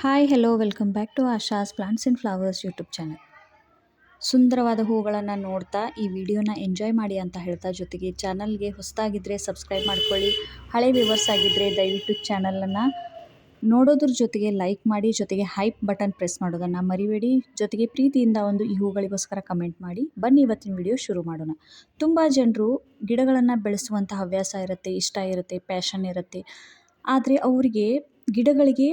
Hi hello welcome back to Asha's plants and flowers YouTube channel ಸುಂದರವಾದ ಹೂಗಳನ್ನು ನೋಡ್ತಾ ಈ ವಿಡಿಯೋನ ಎಂಜಾಯ್ ಮಾಡಿ ಅಂತ ಹೇಳ್ತಾ ಜೊತೆಗೆ ಚಾನಲ್ಗೆ ಹೊಸದಾಗಿದ್ದರೆ ಸಬ್ಸ್ಕ್ರೈಬ್ ಮಾಡ್ಕೊಳ್ಳಿ. ಹಳೆ ವ್ಯೂವರ್ಸ್ ಆಗಿದ್ದರೆ ದಯವಿಟ್ಟು ಚಾನಲನ್ನು ನೋಡೋದ್ರ ಜೊತೆಗೆ ಲೈಕ್ ಮಾಡಿ, ಜೊತೆಗೆ ಹೈಪ್ ಬಟನ್ ಪ್ರೆಸ್ ಮಾಡೋದನ್ನು ಮರಿಬೇಡಿ. ಜೊತೆಗೆ ಪ್ರೀತಿಯಿಂದ ಒಂದು ಈ ಹೂಗಳಿಗೋಸ್ಕರ ಕಮೆಂಟ್ ಮಾಡಿ. ಬನ್ನಿ ಇವತ್ತಿನ ವಿಡಿಯೋ ಶುರು ಮಾಡೋಣ. ತುಂಬ ಜನರು ಗಿಡಗಳನ್ನು ಬೆಳೆಸುವಂಥ ಹವ್ಯಾಸ ಇರುತ್ತೆ, ಇಷ್ಟ ಇರುತ್ತೆ ಪ್ಯಾಷನ್ ಇರುತ್ತೆ. ಆದರೆ ಅವರಿಗೆ ಗಿಡಗಳಿಗೆ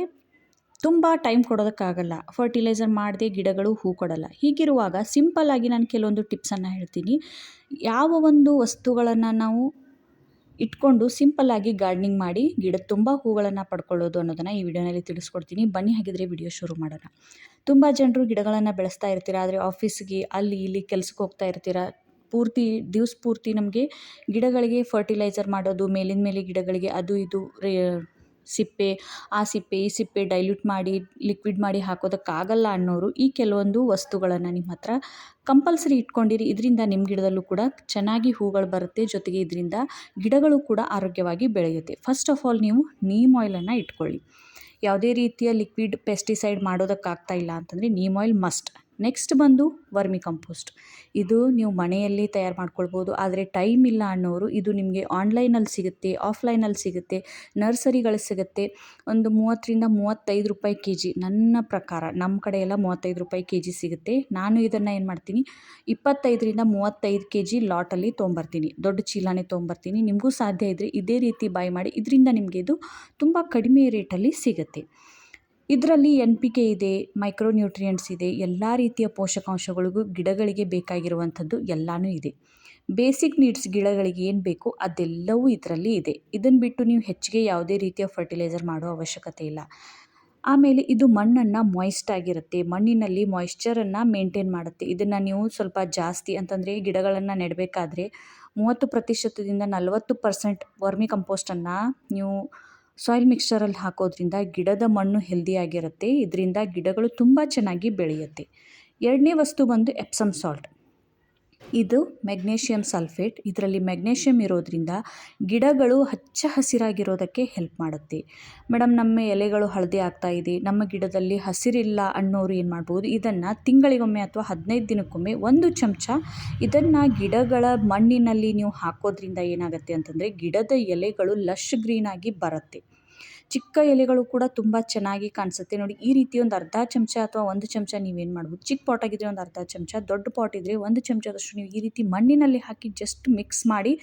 ತುಂಬ ಟೈಮ್ ಕೊಡೋದಕ್ಕಾಗಲ್ಲ. ಫರ್ಟಿಲೈಸರ್ ಮಾಡದೆ ಗಿಡಗಳು ಹೂ ಕೊಡಲ್ಲ. ಹೀಗಿರುವಾಗ ಸಿಂಪಲ್ಲಾಗಿ ನಾನು ಕೆಲವೊಂದು ಟಿಪ್ಸನ್ನು ಹೇಳ್ತೀನಿ. ಯಾವ ಒಂದು ವಸ್ತುಗಳನ್ನು ನಾವು ಇಟ್ಕೊಂಡು ಸಿಂಪಲ್ಲಾಗಿ ಗಾರ್ಡ್ನಿಂಗ್ ಮಾಡಿ ಗಿಡದ ತುಂಬ ಹೂಗಳನ್ನು ಪಡ್ಕೊಳ್ಳೋದು ಅನ್ನೋದನ್ನು ಈ ವಿಡಿಯೋನಲ್ಲಿ ತಿಳಿಸ್ಕೊಡ್ತೀನಿ. ಬನ್ನಿ ಹಾಗಿದ್ರೆ ವಿಡಿಯೋ ಶುರು ಮಾಡೋಣ. ತುಂಬ ಜನರು ಗಿಡಗಳನ್ನು ಬೆಳೆಸ್ತಾ ಇರ್ತೀರ? ಆದರೆ ಆಫೀಸ್ಗೆ ಅಲ್ಲಿ ಇಲ್ಲಿ ಕೆಲಸಕ್ಕೆ ಹೋಗ್ತಾ ಇರ್ತೀರ? ಪೂರ್ತಿ ದಿವ್ಸ ಪೂರ್ತಿ ನಮಗೆ ಗಿಡಗಳಿಗೆ ಫರ್ಟಿಲೈಸರ್ ಮಾಡೋದು ಮೇಲಿನ ಮೇಲೆ ಗಿಡಗಳಿಗೆ ಅದು ಇದು ಸಿಪ್ಪೆ, ಆ ಸಿಪ್ಪೆ, ಈ ಸಿಪ್ಪೆ ಡೈಲ್ಯೂಟ್ ಮಾಡಿ ಲಿಕ್ವಿಡ್ ಮಾಡಿ ಹಾಕೋದಕ್ಕಾಗಲ್ಲ ಅನ್ನೋರು ಈ ಕೆಲವೊಂದು ವಸ್ತುಗಳನ್ನು ನಿಮ್ಮ ಹತ್ರ ಕಂಪಲ್ಸರಿ ಇಟ್ಕೊಂಡಿರಿ. ಇದರಿಂದ ನಿಮ್ಮ ಗಿಡದಲ್ಲೂ ಕೂಡ ಚೆನ್ನಾಗಿ ಹೂಗಳು ಬರುತ್ತೆ. ಜೊತೆಗೆ ಇದರಿಂದ ಗಿಡಗಳು ಕೂಡ ಆರೋಗ್ಯವಾಗಿ ಬೆಳೆಯುತ್ತೆ. ಫಸ್ಟ್ ಆಫ್ ಆಲ್ ನೀವು ನೀಮ್ ಆಯಿಲನ್ನು ಇಟ್ಕೊಳ್ಳಿ. ಯಾವುದೇ ರೀತಿಯ ಲಿಕ್ವಿಡ್ ಪೆಸ್ಟಿಸೈಡ್ ಮಾಡೋದಕ್ಕಾಗ್ತಾ ಇಲ್ಲ ಅಂತಂದರೆ ನೀಮ್ ಆಯಿಲ್ ಮಸ್ಟ್ ನೆಕ್ಸ್ಟ್ ಬಂದು ವರ್ಮಿ ಕಂಪೋಸ್ಟ್. ಇದು ನೀವು ಮನೆಯಲ್ಲಿ ತಯಾರು ಮಾಡ್ಕೊಳ್ಬೋದು, ಆದರೆ ಟೈಮ್ ಇಲ್ಲ ಅನ್ನೋರು ಇದು ನಿಮಗೆ ಆನ್ಲೈನಲ್ಲಿ ಸಿಗುತ್ತೆ, ಆಫ್ಲೈನಲ್ಲಿ ಸಿಗುತ್ತೆ ನರ್ಸರಿಗಳು ಸಿಗುತ್ತೆ. ಒಂದು ಮೂವತ್ತರಿಂದ ಮೂವತ್ತೈದು ರೂಪಾಯಿ ಕೆ ಜಿ ನನ್ನ ಪ್ರಕಾರ ನಮ್ಮ ಕಡೆ ಎಲ್ಲ ಮೂವತ್ತೈದು ರೂಪಾಯಿ ಕೆ ಜಿ ಸಿಗುತ್ತೆ. ನಾನು ಇದನ್ನು ಏನು ಮಾಡ್ತೀನಿ, ಇಪ್ಪತ್ತೈದರಿಂದ ಮೂವತ್ತೈದು ಕೆ ಜಿ ಲಾಟಲ್ಲಿ ತೊಗೊಂಬರ್ತೀನಿ, ದೊಡ್ಡ ಚೀಲನೇ ತೊಗೊಂಬರ್ತೀನಿ. ನಿಮಗೂ ಸಾಧ್ಯ ಇದ್ದರೆ ಇದೇ ರೀತಿ ಬೈ ಮಾಡಿ, ಇದರಿಂದ ನಿಮಗೆ ಇದು ತುಂಬ ಕಡಿಮೆ ರೇಟಲ್ಲಿ ಸಿಗುತ್ತೆ. ಇದರಲ್ಲಿ ಎನ್ ಪಿ ಕೆ ಇದೆ ಮೈಕ್ರೋ ನ್ಯೂಟ್ರಿಯೆಂಟ್ಸ್ ಇದೆ, ಎಲ್ಲ ರೀತಿಯ ಪೋಷಕಾಂಶಗಳಿಗೂ ಗಿಡಗಳಿಗೆ ಬೇಕಾಗಿರುವಂಥದ್ದು ಎಲ್ಲನೂ ಇದೆ. ಬೇಸಿಕ್ ನೀಡ್ಸ್ ಗಿಡಗಳಿಗೆ ಏನು ಬೇಕು ಅದೆಲ್ಲವೂ ಇದರಲ್ಲಿ ಇದೆ. ಇದನ್ನು ಬಿಟ್ಟು ನೀವು ಹೆಚ್ಚಿಗೆ ಯಾವುದೇ ರೀತಿಯ ಫರ್ಟಿಲೈಸರ್ ಮಾಡೋ ಅವಶ್ಯಕತೆ ಇಲ್ಲ. ಆಮೇಲೆ ಇದು ಮಣ್ಣನ್ನು ಮಾಯ್ಸ್ಟ್ ಆಗಿರುತ್ತೆ, ಮಣ್ಣಿನಲ್ಲಿ ಮಾಯ್ಶ್ಚರನ್ನು ಮೇಂಟೈನ್ ಮಾಡುತ್ತೆ. ಇದನ್ನು ನೀವು ಸ್ವಲ್ಪ ಜಾಸ್ತಿ ಅಂತಂದರೆ ಗಿಡಗಳನ್ನು ನೆಡಬೇಕಾದ್ರೆ ಮೂವತ್ತು ಪ್ರತಿಶತದಿಂದ ನಲವತ್ತು ಪರ್ಸೆಂಟ್ ವರ್ಮಿ ಕಂಪೋಸ್ಟನ್ನು ನೀವು ಸಾಯಿಲ್ ಮಿಕ್ಸ್ಚರಲ್ಲಿ ಹಾಕೋದ್ರಿಂದ ಗಿಡದ ಮಣ್ಣು ಹೆಲ್ದಿಯಾಗಿರುತ್ತೆ ಇದರಿಂದ ಗಿಡಗಳು ತುಂಬ ಚೆನ್ನಾಗಿ ಬೆಳೆಯುತ್ತೆ. ಎರಡನೇ ವಸ್ತು ಬಂದು ಎಪ್ಸಮ್ ಸಾಲ್ಟ್ ಇದು ಮೆಗ್ನೇಷಿಯಮ್ ಸಲ್ಫೇಟ್. ಇದರಲ್ಲಿ ಮೆಗ್ನೇಷಿಯಮ್ ಇರೋದ್ರಿಂದ ಗಿಡಗಳು ಹಚ್ಚ ಹಸಿರಾಗಿರೋದಕ್ಕೆ ಹೆಲ್ಪ್ ಮಾಡುತ್ತೆ. ಮೇಡಮ್ ನಮ್ಮ ಎಲೆಗಳು ಹಳದಿ ಆಗ್ತಾ ಇದೆ. ನಮ್ಮ ಗಿಡದಲ್ಲಿ ಹಸಿರಿಲ್ಲ ಅನ್ನೋರು ಏನು ಮಾಡ್ಬೋದು? ಇದನ್ನು ತಿಂಗಳಿಗೊಮ್ಮೆ ಅಥವಾ ಹದಿನೈದು ದಿನಕ್ಕೊಮ್ಮೆ ಒಂದು ಚಮಚ ಇದನ್ನು ಗಿಡಗಳ ಮಣ್ಣಿನಲ್ಲಿ ನೀವು ಹಾಕೋದ್ರಿಂದ ಏನಾಗುತ್ತೆ ಅಂತಂದರೆ ಗಿಡದ ಎಲೆಗಳು ಲಶ್ ಗ್ರೀನಾಗಿ ಬರುತ್ತೆ. ಚಿಕ್ಕ ಎಲೆಗಳು ಕೂಡ ತುಂಬ ಚೆನ್ನಾಗಿ ಕಾಣಿಸುತ್ತೆ. ನೋಡಿ, ಈ ರೀತಿ ಒಂದು ಅರ್ಧ ಚಮಚ ಅಥವಾ ಒಂದು ಚಮಚ ನೀವೇನು ಮಾಡ್ಬೋದು, ಚಿಕ್ಕ ಪಾಟ್ ಆಗಿದ್ರೆ ಒಂದು ಅರ್ಧ ಚಮಚ, ದೊಡ್ಡ ಪಾಟ್ ಇದ್ದರೆ ಒಂದು ಚಮಚದಷ್ಟು ನೀವು ಈ ರೀತಿ ಮಣ್ಣಿನಲ್ಲಿ ಹಾಕಿ ಜಸ್ಟ್ ಮಿಕ್ಸ್ ಮಾಡಿ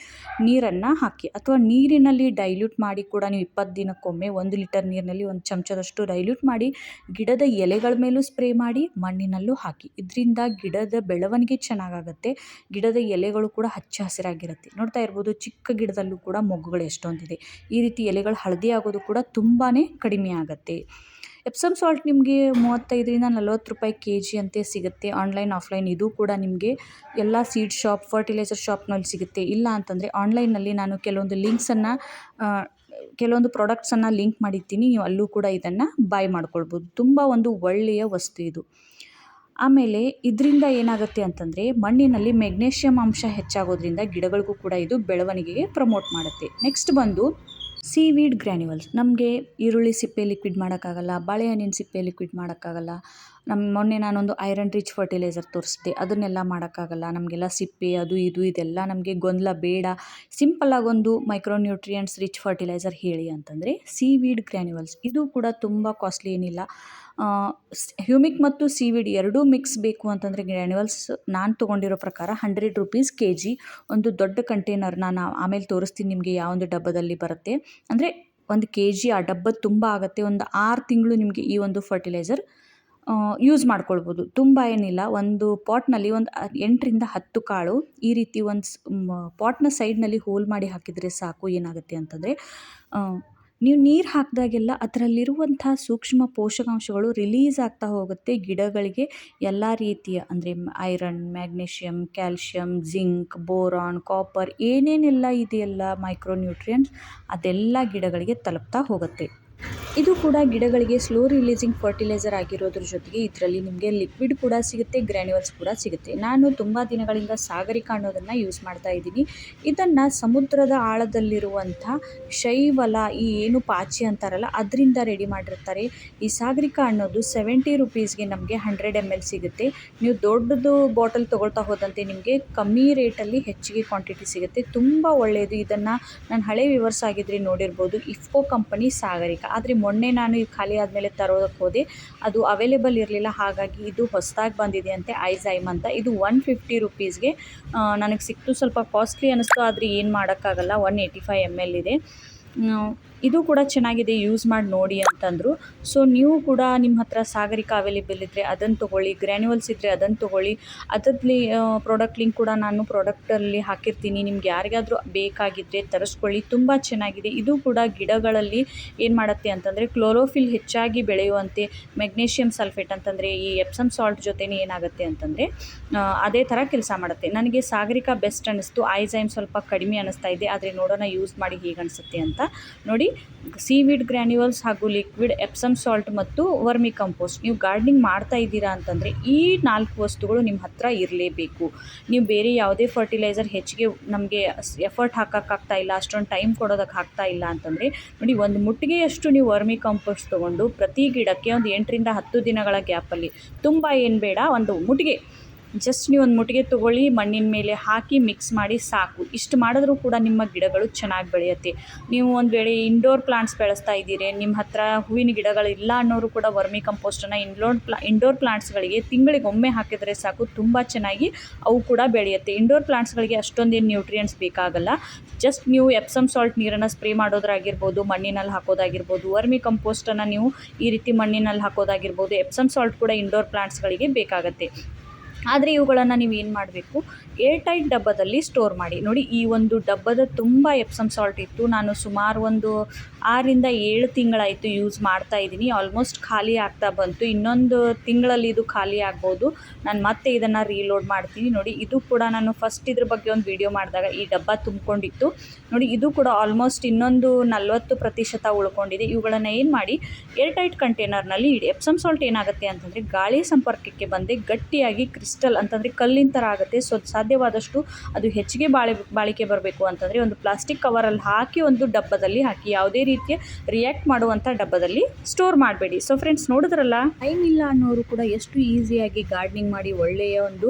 ನೀರನ್ನು ಹಾಕಿ ಅಥವಾ ನೀರಿನಲ್ಲಿ ಡೈಲ್ಯೂಟ್ ಮಾಡಿ ಕೂಡ ನೀವು ಇಪ್ಪತ್ತು ದಿನಕ್ಕೊಮ್ಮೆ ಒಂದು ಲೀಟರ್ ನೀರಿನಲ್ಲಿ ಒಂದು ಚಮಚದಷ್ಟು ಡೈಲ್ಯೂಟ್ ಮಾಡಿ ಗಿಡದ ಎಲೆಗಳ ಮೇಲೂ ಸ್ಪ್ರೇ ಮಾಡಿ ಮಣ್ಣಿನಲ್ಲೂ ಹಾಕಿ. ಇದರಿಂದ ಗಿಡದ ಬೆಳವಣಿಗೆ ಚೆನ್ನಾಗಾಗುತ್ತೆ, ಗಿಡದ ಎಲೆಗಳು ಕೂಡ ಹಚ್ಚ ಹಸಿರಾಗಿರುತ್ತೆ. ನೋಡ್ತಾ ಇರ್ಬೋದು, ಚಿಕ್ಕ ಗಿಡದಲ್ಲೂ ಕೂಡ ಮೊಗ್ಗುಗಳು ಎಷ್ಟೊಂದಿದೆ. ಈ ರೀತಿ ಎಲೆಗಳು ಹಳದಿ ಆಗೋದು ಕೂಡ ತುಂಬಾ ಕಡಿಮೆ ಆಗುತ್ತೆ. ಎಪ್ಸಮ್ ಸಾಲ್ಟ್ ನಿಮಗೆ ಮೂವತ್ತೈದರಿಂದ ನಲ್ವತ್ತು ರೂಪಾಯಿ ಕೆ ಜಿ ಅಂತೆ ಸಿಗುತ್ತೆ. ಆನ್ಲೈನ್ ಆಫ್ಲೈನ್ ಇದು ಕೂಡ ನಿಮಗೆ ಎಲ್ಲ ಸೀಡ್ ಶಾಪ್ ಫರ್ಟಿಲೈಸರ್ ಶಾಪ್ನಲ್ಲಿ ಸಿಗುತ್ತೆ. ಇಲ್ಲ ಅಂತಂದರೆ ಆನ್ಲೈನಲ್ಲಿ ನಾನು ಕೆಲವೊಂದು ಲಿಂಕ್ಸನ್ನು ಕೆಲವೊಂದು ಪ್ರಾಡಕ್ಟ್ಸನ್ನು ಲಿಂಕ್ ಮಾಡಿರ್ತೀನಿ. ನೀವು ಅಲ್ಲೂ ಕೂಡ ಇದನ್ನು ಬಾಯ್ ಮಾಡ್ಕೊಳ್ಬೋದು. ತುಂಬ ಒಂದು ಒಳ್ಳೆಯ ವಸ್ತು ಇದು. ಆಮೇಲೆ ಇದರಿಂದ ಏನಾಗುತ್ತೆ ಅಂತಂದರೆ ಮಣ್ಣಿನಲ್ಲಿ ಮೆಗ್ನೇಷಿಯಂ ಅಂಶ ಹೆಚ್ಚಾಗೋದ್ರಿಂದ ಗಿಡಗಳಿಗೂ ಕೂಡ ಇದು ಬೆಳವಣಿಗೆಗೆ ಪ್ರಮೋಟ್ ಮಾಡುತ್ತೆ. ನೆಕ್ಸ್ಟ್ ಬಂದು ಸೀವೀಡ್ ಗ್ರ್ಯಾನ್ಯುವಲ್ಸ್ ನಮಗೆ ಈರುಳ್ಳಿ ಸಿಪ್ಪೆ ಲಿಕ್ವಿಡ್ ಮಾಡೋಕ್ಕಾಗಲ್ಲ ಬಾಳೆಹಣ್ಣಿನ ಸಿಪ್ಪೆ ಲಿಕ್ವಿಡ್ ಮಾಡೋಕ್ಕಾಗಲ್ಲ ನಮ್ಮ ಮೊನ್ನೆ ನಾನೊಂದು ಐರನ್ ರಿಚ್ ಫರ್ಟಿಲೈಸರ್ ತೋರಿಸ್ದೆ ಅದನ್ನೆಲ್ಲ ಮಾಡೋಕ್ಕಾಗಲ್ಲ. ನಮಗೆಲ್ಲ ಸಿಪ್ಪೆ, ಅದು ಇದು, ಇದೆಲ್ಲ ನಮಗೆ ಗೊಂದಲ ಬೇಡ. ಸಿಂಪಲ್ಲಾಗಿ ಒಂದು ಮೈಕ್ರೋ ನ್ಯೂಟ್ರಿಯೆಂಟ್ಸ್ ರಿಚ್ ಫರ್ಟಿಲೈಸರ್ ಹೇಳಿ ಅಂತಂದರೆ ಸೀವೀಡ್ ಗ್ರ್ಯಾನ್ಯುವಲ್ಸ್ ಇದು ಕೂಡ ತುಂಬ ಕಾಸ್ಟ್ಲಿ ಏನಿಲ್ಲ. ಹ್ಯೂಮಿಕ್ ಮತ್ತು ಸೀವೀಡ್ ಎರಡೂ ಮಿಕ್ಸ್ ಬೇಕು ಅಂತಂದರೆ ಗ್ರ್ಯಾನ್ಯುವಲ್ಸ್ ನಾನು ತೊಗೊಂಡಿರೋ ಪ್ರಕಾರ ಹಂಡ್ರೆಡ್ ರುಪೀಸ್ ಕೆ ಜಿ ಒಂದು ದೊಡ್ಡ ಕಂಟೈನರ್ ನಾನು ಆಮೇಲೆ ತೋರಿಸ್ತೀನಿ ನಿಮಗೆ ಯಾವೊಂದು ಡಬ್ಬದಲ್ಲಿ ಬರುತ್ತೆ. ಅಂದರೆ ಒಂದು ಕೆ ಜಿ ಆ ಡಬ್ಬ ತುಂಬ ಆಗುತ್ತೆ. ಒಂದು ಆರು ತಿಂಗಳು ನಿಮಗೆ ಈ ಒಂದು ಫರ್ಟಿಲೈಸರ್ ಯೂಸ್ ಮಾಡ್ಕೊಳ್ಬೋದು. ತುಂಬ ಏನಿಲ್ಲ. ಒಂದು ಪಾಟ್ನಲ್ಲಿ ಒಂದು ಎಂಟರಿಂದ ಹತ್ತು ಕಾಳು ಈ ರೀತಿ ಒಂದು ಪಾಟ್ನ ಸೈಡ್ನಲ್ಲಿ ಹೋಲ್ ಮಾಡಿ ಹಾಕಿದರೆ ಸಾಕು ಏನಾಗುತ್ತೆ ಅಂತಂದರೆ ನೀವು ನೀರು ಹಾಕಿದಾಗೆಲ್ಲ ಅದರಲ್ಲಿರುವಂಥ ಸೂಕ್ಷ್ಮ ಪೋಷಕಾಂಶಗಳು ರಿಲೀಸ್ ಆಗ್ತಾ ಹೋಗುತ್ತೆ. ಗಿಡಗಳಿಗೆ ಎಲ್ಲ ರೀತಿಯ, ಅಂದರೆ iron magnesium calcium zinc boron copper ಏನೇನೆಲ್ಲ ಇದೆಯಲ್ಲ ಮೈಕ್ರೋ ನ್ಯೂಟ್ರಿಯೆಂಟ್ಸ್ ಅದೆಲ್ಲ ಗಿಡಗಳಿಗೆ ತಲುಪ್ತಾ ಹೋಗುತ್ತೆ. ಇದು ಕೂಡ ಗಿಡಗಳಿಗೆ ಸ್ಲೋ ರಿಲೀಸಿಂಗ್ ಫರ್ಟಿಲೈಸರ್ ಆಗಿರೋದ್ರ ಜೊತೆಗೆ ಇದರಲ್ಲಿ ನಿಮಗೆ ಲಿಕ್ವಿಡ್ ಕೂಡ ಸಿಗುತ್ತೆ ಗ್ರ್ಯಾನ್ಯುವಲ್ಸ್ ಕೂಡ ಸಿಗುತ್ತೆ. ನಾನು ತುಂಬ ದಿನಗಳಿಂದ ಸಾಗರಿಕ ಅನ್ನೋದನ್ನು ಯೂಸ್ ಮಾಡ್ತಾ ಇದ್ದೀನಿ. ಇದನ್ನು ಸಮುದ್ರದ ಆಳದಲ್ಲಿರುವಂಥ ಶೈವಲ, ಈ ಏನು ಪಾಚಿ ಅಂತಾರಲ್ಲ, ಅದರಿಂದ ರೆಡಿ ಮಾಡಿರ್ತಾರೆ. ಈ ಸಾಗರಿಕ ಅನ್ನೋದು ಸೆವೆಂಟಿ ರುಪೀಸ್ಗೆ ನಮಗೆ ಹಂಡ್ರೆಡ್ ಎಂ ಎಲ್ ಸಿಗುತ್ತೆ. ನೀವು ದೊಡ್ಡದು ಬಾಟಲ್ ತೊಗೊಳ್ತಾ ಹೋದಂತೆ ನಿಮಗೆ ಕಮ್ಮಿ ರೇಟಲ್ಲಿ ಹೆಚ್ಚಿಗೆ ಕ್ವಾಂಟಿಟಿ ಸಿಗುತ್ತೆ. ತುಂಬ ಒಳ್ಳೆಯದು ಇದನ್ನು ನಾನು ಹಳೆ ವಿವರ್ಸ್ ಆಗಿದ್ರೆ ನೋಡಿರ್ಬೋದು. IFFCO company Sagarika. ಆದರೆ ಮೊನ್ನೆ ನಾನು ಇದು ಖಾಲಿ ಆದಮೇಲೆ ತರೋದಕ್ಕೆ ಹೋದೆ. ಅದು ಅವೈಲೇಬಲ್ ಇರಲಿಲ್ಲ, ಹಾಗಾಗಿ ಇದು ಹೊಸದಾಗಿ ಬಂದಿದೆ ಅಂತೆ. ಐಝೈಮ್ ಅಂತ ಇದು ಒನ್ ಫಿಫ್ಟಿ ರುಪೀಸ್ಗೆ ನನಗೆ ಸಿಕ್ತು. ಸ್ವಲ್ಪ ಕಾಸ್ಟ್ಲಿ ಅನ್ನಿಸ್ತು ಆದರೆ ಏನು ಮಾಡೋಕ್ಕಾಗಲ್ಲ. One eighty five M L ಇದೆ ಇದು ಕೂಡ ಚೆನ್ನಾಗಿದೆ ಯೂಸ್ ಮಾಡಿ ನೋಡಿ ಅಂತಂದರು. ಸೊ ನೀವು ಕೂಡ ನಿಮ್ಮ ಹತ್ರ ಸಾಗರಿಕ ಅವೈಲೇಬಲ್ ಇದ್ದರೆ ಅದನ್ನು ತೊಗೊಳ್ಳಿ ಗ್ರ್ಯಾನ್ಯುವಲ್ಸ್ ಇದ್ದರೆ ಅದನ್ನು ತೊಗೊಳ್ಳಿ. ಅದರಲ್ಲಿ ಪ್ರಾಡಕ್ಟ್ ಲಿಂಕ್ ಕೂಡ ನಾನು ಪ್ರಾಡಕ್ಟಲ್ಲಿ ಹಾಕಿರ್ತೀನಿ. ನಿಮ್ಗೆ ಯಾರಿಗಾದರೂ ಬೇಕಾಗಿದ್ದರೆ ತರಿಸ್ಕೊಳ್ಳಿ. ತುಂಬ ಚೆನ್ನಾಗಿದೆ. ಇದು ಕೂಡ ಗಿಡಗಳಲ್ಲಿ ಏನು ಮಾಡುತ್ತೆ ಅಂತಂದರೆ ಕ್ಲೋರೋಫಿಲ್ ಹೆಚ್ಚಾಗಿ ಬೆಳೆಯುವಂತೆ ಮೆಗ್ನೀಷಿಯಮ್ ಸಲ್ಫೇಟ್ ಅಂತಂದರೆ ಈ ಎಪ್ಸಮ್ ಸಾಲ್ಟ್ ಜೊತೆನೇ ಏನಾಗುತ್ತೆ ಅಂತಂದರೆ ಅದೇ ಥರ ಕೆಲಸ ಮಾಡುತ್ತೆ. ನನಗೆ ಸಾಗರಿಕ ಬೆಸ್ಟ್ ಅನ್ನಿಸ್ತು ಐಝೈಮ್ ಸ್ವಲ್ಪ ಕಡಿಮೆ ಅನ್ನಿಸ್ತಾ ಇದೆ. ಆದರೆ ನೋಡೋಣ ಯೂಸ್ ಮಾಡಿ ಹೇಗೆ ಅನಿಸುತ್ತೆ ಅಂತ. ನೋಡಿ ಸೀವೀಡ್ ಗ್ರ್ಯಾನ್ಯುವಲ್ಸ್ ಹಾಗೂ ಲಿಕ್ವಿಡ್ ಎಪ್ಸಮ್ ಸಾಲ್ಟ್ ಮತ್ತು ವರ್ಮಿ ಕಂಪೋಸ್ಟ್. ನೀವು ಗಾರ್ಡ್ನಿಂಗ್ ಮಾಡ್ತಾ ಇದ್ದೀರಾ ಅಂತಂದರೆ ಈ ನಾಲ್ಕು ವಸ್ತುಗಳು ನಿಮ್ಮ ಹತ್ರ ಇರಲೇಬೇಕು. ನೀವು ಬೇರೆ ಯಾವುದೇ ಫರ್ಟಿಲೈಸರ್ ಹೆಚ್ಚಿಗೆ ನಮಗೆ ಎಫರ್ಟ್ ಹಾಕೋಕ್ಕಾಗ್ತಾ ಇಲ್ಲ, ಅಷ್ಟೊಂದು ಟೈಮ್ ಕೊಡೋದಕ್ಕೆ ಆಗ್ತಾ ಇಲ್ಲ ಅಂತಂದರೆ ನೋಡಿ, ಒಂದು ಮುಟ್ಟಿಗೆಯಷ್ಟು ನೀವು ವರ್ಮಿ ಕಂಪೋಸ್ಟ್ ತೊಗೊಂಡು ಪ್ರತಿ ಗಿಡಕ್ಕೆ ಒಂದು ಎಂಟರಿಂದ ಹತ್ತು ದಿನಗಳ ಗ್ಯಾಪಲ್ಲಿ, ತುಂಬ ಏನು ಬೇಡ, ಒಂದು ಮುಟ್ಟಿಗೆ ಜಸ್ಟ್ ನೀವು ಒಂದು ಮುಟ್ಟಿಗೆ ತೊಗೊಳ್ಳಿ, ಮಣ್ಣಿನ ಮೇಲೆ ಹಾಕಿ ಮಿಕ್ಸ್ ಮಾಡಿ ಸಾಕು. ಇಷ್ಟು ಮಾಡಿದ್ರೂ ಕೂಡ ನಿಮ್ಮ ಗಿಡಗಳು ಚೆನ್ನಾಗಿ ಬೆಳೆಯುತ್ತೆ. ನೀವು ಒಂದು ವೇಳೆ ಇಂಡೋರ್ ಪ್ಲಾಂಟ್ಸ್ ಬೆಳೆಸ್ತಾ ಇದ್ದೀರಿ, ನಿಮ್ಮ ಹತ್ರ ಹೂವಿನ ಗಿಡಗಳು ಇಲ್ಲ ಅನ್ನೋರು ಕೂಡ ವರ್ಮಿ ಕಂಪೋಸ್ಟನ್ನು ಇಂಡೋರ್ ಪ್ಲಾ ಇಂಡೋರ್ ಪ್ಲಾಂಟ್ಸ್ಗಳಿಗೆ ತಿಂಗಳಿಗೆ ಒಮ್ಮೆ ಹಾಕಿದರೆ ಸಾಕು, ತುಂಬ ಚೆನ್ನಾಗಿ ಅವು ಕೂಡ ಬೆಳೆಯುತ್ತೆ. ಇಂಡೋರ್ ಪ್ಲಾಂಟ್ಸ್ಗಳಿಗೆ ಅಷ್ಟೊಂದೇನು ನ್ಯೂಟ್ರಿಯೆಂಟ್ಸ್ ಬೇಕಾಗಲ್ಲ. ಜಸ್ಟ್ ನೀವು ಎಪ್ಸಮ್ ಸಾಲ್ಟ್ ನೀರನ್ನು ಸ್ಪ್ರೇ ಮಾಡೋದಾಗಿರ್ಬೋದು ಮಣ್ಣಿನಲ್ಲಿ ಹಾಕೋದಾಗಿರ್ಬೋದು, ವರ್ಮಿ ಕಂಪೋಸ್ಟನ್ನು ನೀವು ಈ ರೀತಿ ಮಣ್ಣಿನಲ್ಲಿ ಹಾಕೋದಾಗಿರ್ಬೋದು ಎಪ್ಸಮ್ ಸಾಲ್ಟ್ ಕೂಡ ಇಂಡೋರ್ ಪ್ಲಾಂಟ್ಸ್ಗಳಿಗೆ ಬೇಕಾಗತ್ತೆ. ಆದರೆ ಇವುಗಳನ್ನು ನೀವು ಏನು ಮಾಡಬೇಕು? ಏರ್ ಟೈಟ್ ಡಬ್ಬದಲ್ಲಿ ಸ್ಟೋರ್ ಮಾಡಿ. ನೋಡಿ, ಈ ಒಂದು ಡಬ್ಬದ ತುಂಬ ಎಪ್ಸಮ್ ಸಾಲ್ಟ್ ಇತ್ತು. ನಾನು ಸುಮಾರು ಒಂದು ಆರರಿಂದ ಏಳು ತಿಂಗಳಾಯಿತು ಯೂಸ್ ಮಾಡ್ತಾ ಇದ್ದೀನಿ. ಆಲ್ಮೋಸ್ಟ್ ಖಾಲಿ ಆಗ್ತಾ ಬಂತು. ಇನ್ನೊಂದು ತಿಂಗಳಲ್ಲಿ ಇದು ಖಾಲಿ ಆಗ್ಬೋದು. ನಾನು ಮತ್ತೆ ಇದನ್ನು ರೀಲೋಡ್ ಮಾಡ್ತೀನಿ. ನೋಡಿ, ಇದು ಕೂಡ ನಾನು ಫಸ್ಟ್ ಇದ್ರ ಬಗ್ಗೆ ಒಂದು ವಿಡಿಯೋ ಮಾಡಿದಾಗ ಈ ಡಬ್ಬ ತುಂಬಿಕೊಂಡಿತ್ತು. ನೋಡಿ, ಇದು ಕೂಡ ಆಲ್ಮೋಸ್ಟ್ ಇನ್ನೊಂದು ನಲ್ವತ್ತು ಪ್ರತಿಶತ ಉಳ್ಕೊಂಡಿದೆ. ಇವುಗಳನ್ನು ಏನು ಮಾಡಿ ಏರ್ ಟೈಟ್ ಕಂಟೈನರ್ನಲ್ಲಿ ಇಡಿ. ಎಪ್ಸಮ್ ಸಾಲ್ಟ್ ಏನಾಗುತ್ತೆ ಅಂತಂದರೆ, ಗಾಳಿ ಸಂಪರ್ಕಕ್ಕೆ ಬಂದೆ ಗಟ್ಟಿಯಾಗಿ ಕ್ರಿಸ್ಟಲ್ ಅಂತಂದರೆ ಕಲ್ಲಿನ ಥರ ಆಗುತ್ತೆ. ಸೊ ಸಾಧ್ಯವಾದಷ್ಟು ಅದು ಹೆಚ್ಚಿಗೆ ಬಾಳೆ ಬಾಳಿಕೆ ಬರಬೇಕು ಅಂತಂದರೆ ಒಂದು ಪ್ಲಾಸ್ಟಿಕ್ ಕವರಲ್ಲಿ ಹಾಕಿ ಒಂದು ಡಬ್ಬದಲ್ಲಿ ಹಾಕಿ, ಯಾವುದೇ ರೀತಿಯ ರಿಯಾಕ್ಟ್ ಮಾಡುವಂಥ ಡಬ್ಬದಲ್ಲಿ ಸ್ಟೋರ್ ಮಾಡಬೇಡಿ. ಸೊ ಫ್ರೆಂಡ್ಸ್, ನೋಡಿದ್ರಲ್ಲ? ಟೈಮ್ ಇಲ್ಲ ಅನ್ನೋರು ಕೂಡ ಎಷ್ಟು ಈಸಿಯಾಗಿ ಗಾರ್ಡ್ನಿಂಗ್ ಮಾಡಿ ಒಳ್ಳೆಯ ಒಂದು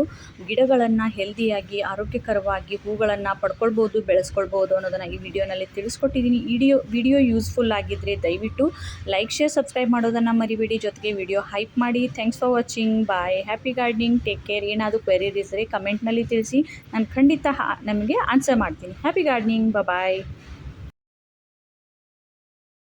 ಗಿಡಗಳನ್ನು ಹೆಲ್ದಿಯಾಗಿ, ಆರೋಗ್ಯಕರವಾಗಿ ಹೂಗಳನ್ನು ಪಡ್ಕೊಳ್ಬೋದು, ಬೆಳೆಸ್ಕೊಳ್ಬೋದು ಅನ್ನೋದನ್ನು ಈ ವಿಡಿಯೋನಲ್ಲಿ ತಿಳಿಸ್ಕೊಟ್ಟಿದ್ದೀನಿ. ವಿಡಿಯೋ ವಿಡಿಯೋ ಯೂಸ್ಫುಲ್ ಆಗಿದ್ದರೆ ದಯವಿಟ್ಟು ಲೈಕ್, ಶೇರ್, ಸಬ್ಸ್ಕ್ರೈಬ್ ಮಾಡೋದನ್ನು ಮರಿಬೇಡಿ. ಜೊತೆಗೆ ವಿಡಿಯೋ ಹೈಪ್ ಮಾಡಿ. Thanks for watching. Bye. Happy gardening. Take care ಏನಾದರೂ ಕ್ವೆರೀಸ್ ಇದ್ದರೆ ಕಮೆಂಟ್ನಲ್ಲಿ ತಿಳಿಸಿ. ನಾನು ಖಂಡಿತ ನಮಗೆ ಆನ್ಸರ್ ಮಾಡ್ತೀನಿ. ಹ್ಯಾಪಿ ಗಾರ್ಡ್ನಿಂಗ್ ಬಾಯ್